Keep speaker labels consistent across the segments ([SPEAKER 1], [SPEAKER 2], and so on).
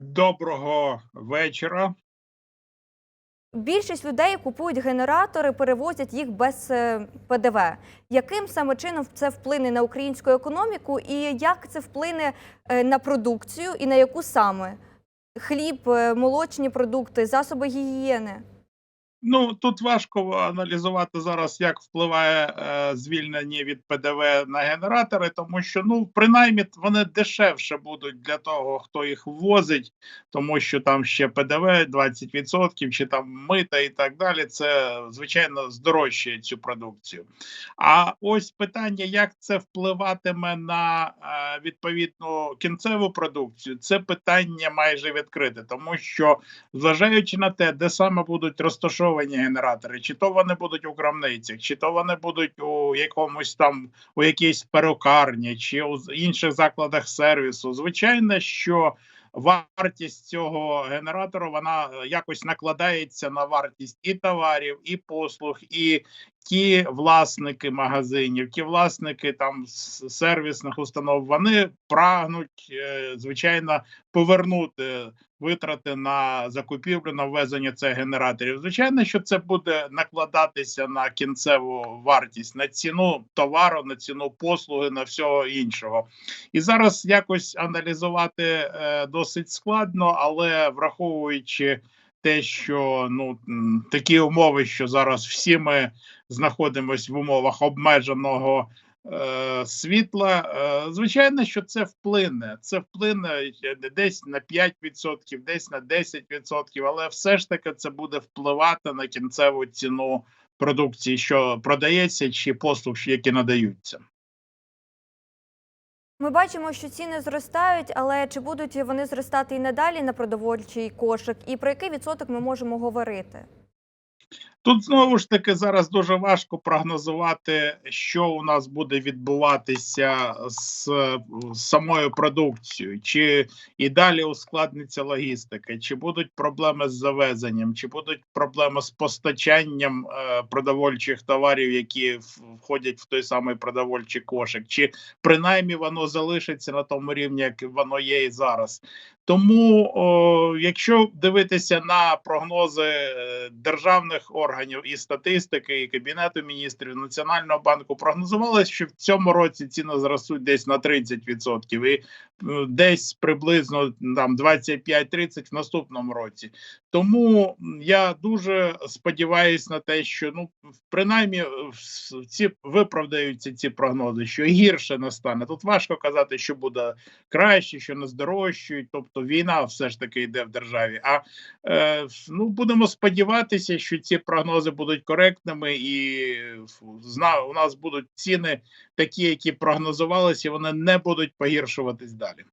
[SPEAKER 1] Доброго вечора.
[SPEAKER 2] Більшість людей купують генератори, перевозять їх без е, ПДВ. Яким саме чином це вплине на українську економіку, і як це вплине е, на продукцію, і на яку саме? Хліб, е, молочні продукти, засоби гігієни.
[SPEAKER 1] Ну тут важко аналізувати зараз, як впливає е, звільнення від ПДВ на генератори, тому що ну принаймні вони дешевше будуть для того, хто їх ввозить, тому що там ще ПДВ 20% чи там мита і так далі. Це звичайно здорожчує цю продукцію. А ось питання, як це впливатиме на е, відповідну кінцеву продукцію, це питання майже відкрите, тому що зважаючи на те, де саме будуть розташовані генератори, чи то вони будуть у крамницях, чи то вони будуть у якомусь там у якійсь перукарні, чи у інших закладах сервісу. Звичайно, що вартість цього генератора вона е, якось накладається на вартість і товарів, і послуг, і ті власники магазинів, ті власники там сервісних установ, вони прагнуть, е, звичайно, повернути витрати на закупівлю на ввезення цих генераторів. Звичайно, що це буде накладатися на кінцеву вартість, на ціну товару, на ціну послуги, на всього іншого. І зараз якось аналізувати е, досить складно, але враховуючи те, що ну такі умови, що зараз всі ми знаходимося в умовах обмеженого світла. Е, звичайно, що це вплине. Це вплине е, десь на 5%, десь на 10%, але все ж таки це буде впливати на кінцеву ціну продукції, що продається, чи послуг, які надаються.
[SPEAKER 2] Ми бачимо, що ціни зростають, але чи будуть вони зростати і надалі на продовольчий кошик? І про який відсоток ми можемо говорити?
[SPEAKER 1] Тут знову ж таки зараз дуже важко прогнозувати, що у нас буде відбуватися з, самою продукцією, чи і далі ускладниться логістика, чи будуть проблеми з завезенням, чи будуть проблеми з постачанням е, продовольчих товарів, які входять в той самий продовольчий кошик, чи принаймні воно залишиться на тому рівні, як воно є і зараз. Тому, о, якщо дивитися на прогнози е, державних органів і статистики, і кабінету міністрів Національного банку, прогнозувалось, що в цьому році ціни зростуть десь на 30%, і е, десь приблизно там 25-30% в наступному році. Тому я дуже сподіваюся на те, що ну принаймні ці виправдаються ці прогнози, що гірше не стане. Тут важко казати, що буде краще, що не здорожчують. Тобто війна все ж таки йде в державі. А е, ну будемо сподіватися, що ці прогнози будуть коректними, і зна у нас будуть ціни такі, які прогнозувалися, вони не будуть погіршуватись далі.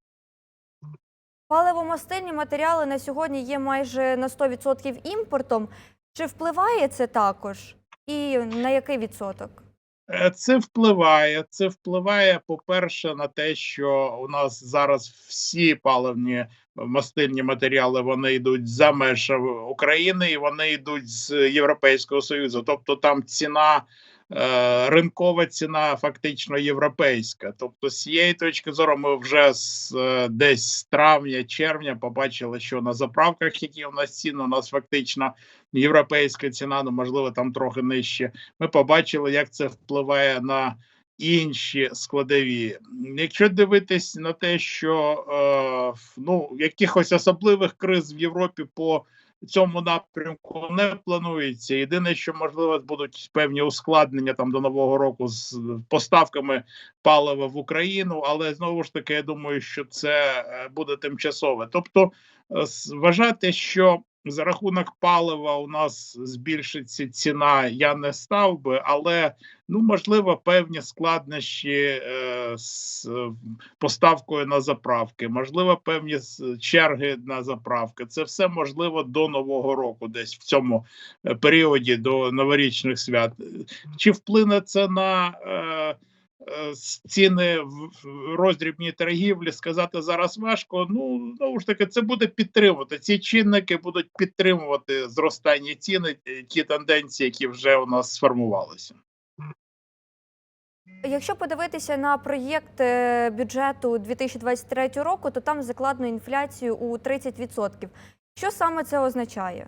[SPEAKER 2] Паливомастильні матеріали на сьогодні є майже на 100% імпортом. Чи впливає це також? І на який відсоток?
[SPEAKER 1] Е, Це впливає. Це впливає, по-перше, на те, що у нас зараз всі паливні мастильні матеріали вони йдуть за меж України і вони йдуть з Європейського Союзу. Тобто там ціна, е, ринкова ціна фактично європейська. Тобто, з цієї точки зору, ми вже з е, десь з травня, червня побачили, що на заправках, які у нас ціни, у нас фактично європейська ціна, ну можливо, там трохи нижче ми побачили, як це впливає на інші складові. Якщо дивитись на те, що е, ну якихось особливих криз в Європі по цьому напрямку не планується. Єдине, що можливо будуть певні ускладнення там до нового року з поставками палива в Україну, але знову ж таки, я думаю, що це е, буде тимчасове. Тобто, е, вважати, що за рахунок палива у нас збільшиться ціна, я не став би, але ну можливо певні складнощі е, з поставкою на заправки, можливо, певні черги на заправки. Це все можливо до нового року, десь в цьому е, періоді до новорічних свят. Чи вплине це на е, ціни в роздрібній торгівлі? Сказати зараз важко. Ну знову ж таки, це буде підтримувати. Ці чинники будуть підтримувати зростання ціни, е, ті тенденції, які вже у нас сформувалися.
[SPEAKER 2] Якщо подивитися на проєкт е, бюджету 2023 року, то там закладено інфляцію у 30%. Що саме це означає?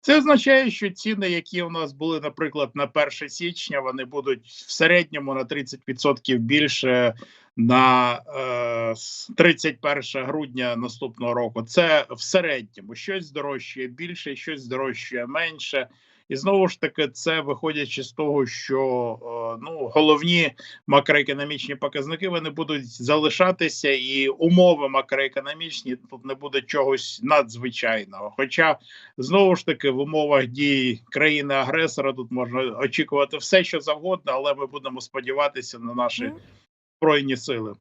[SPEAKER 1] Це означає, що ціни, які у нас були, наприклад, на 1 січня, вони будуть в середньому на 30% більше на е, с- 31 грудня наступного року. Це в середньому щось дорожчає більше, щось дорожчає менше. І знову ж таки, це виходячи з того, що е, ну головні макроекономічні показники вони будуть залишатися, і умови макроекономічні тут не буде чогось надзвичайного. Хоча знову ж таки в умовах дій країни-агресора тут можна очікувати все, що завгодно, але ми будемо сподіватися на наші збройні сили.